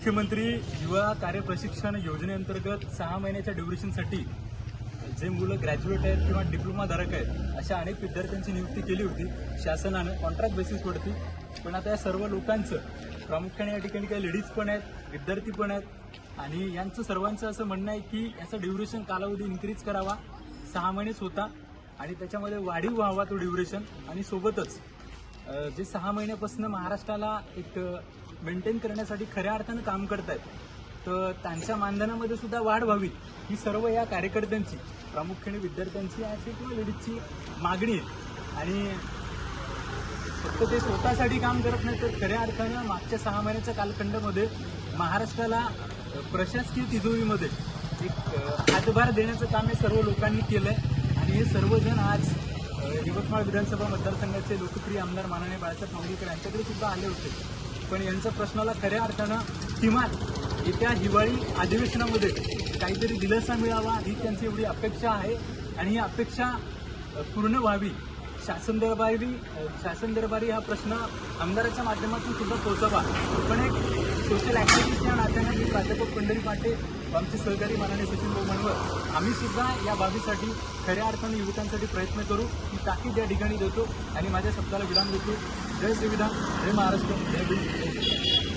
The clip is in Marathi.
मुख्यमंत्री युवा कार्य प्रशिक्षण योजनेअंतर्गत सहा महिन्याच्या ड्युरेशनसाठी जे मुलं ग्रॅज्युएट आहेत किंवा डिप्लोमाधारक आहेत अशा अनेक विद्यार्थ्यांची नियुक्ती केली होती. शासनानं कॉन्ट्रॅक्ट बेसिसवरती पण आता या सर्व लोकांचं प्रामुख्याने या ठिकाणी काही लेडीज पण आहेत विद्यार्थी पण आहेत. आणि यांचं सर्वांचं असं म्हणणं आहे की याचा ड्युरेशन कालावधी इन्क्रीज करावा. सहा महिनेच होता आणि त्याच्यामध्ये वाढीव व्हावा तो ड्युरेशन आणि सोबतच जे सहा महिन्यापासून महाराष्ट्राला एक मेंटेन करण्यासाठी खऱ्या अर्थानं काम करतायत. तर त्यांच्या मानधनामध्ये सुद्धा वाढ व्हावी ही सर्व या कार्यकर्त्यांची प्रामुख्याने विद्यार्थ्यांची अशी किंवा लेडीजची मागणी आहे. आणि फक्त ते स्वतःसाठी काम करत नाही तर खऱ्या अर्थानं मागच्या सहा महिन्याच्या कालखंडामध्ये महाराष्ट्राला प्रशासकीय तिजोरीमध्ये एक हातभार देण्याचं काम हे सर्व लोकांनी केलं आहे आणि हे सर्वजण आज यवतमाळ विधानसभा मतदारसंघाचे लोकप्रिय आमदार माननीय बाळासाहेब नांदेडकर यांच्याकडे सुद्धा आले होते. पण यांच्या प्रश्नाला खऱ्या अर्थानं किमान येत्या हिवाळी अधिवेशनामध्ये काहीतरी दिलासा मिळावा ही त्यांची एवढी अपेक्षा आहे. आणि ही अपेक्षा पूर्ण व्हावी. शासन दरबारी शासन दरबारी हा प्रश्न आमदाराच्या माध्यमातून सुद्धा पोहोचावा. पण एक सोशल ऍक्टिव्हिस्ट या नात्याने मी प्राध्यापक पंढरी पाटे आमचे सहकारी माननीय सचिन बोमणवर आम्ही सुद्धा या बाबीसाठी खऱ्या अर्थाने युवकांसाठी प्रयत्न करू मी ताकीद या ठिकाणी देतो आणि माझ्या शब्दाला विराम देतो. जय श्रीविधान जय महाराष्ट्र जय भीम जय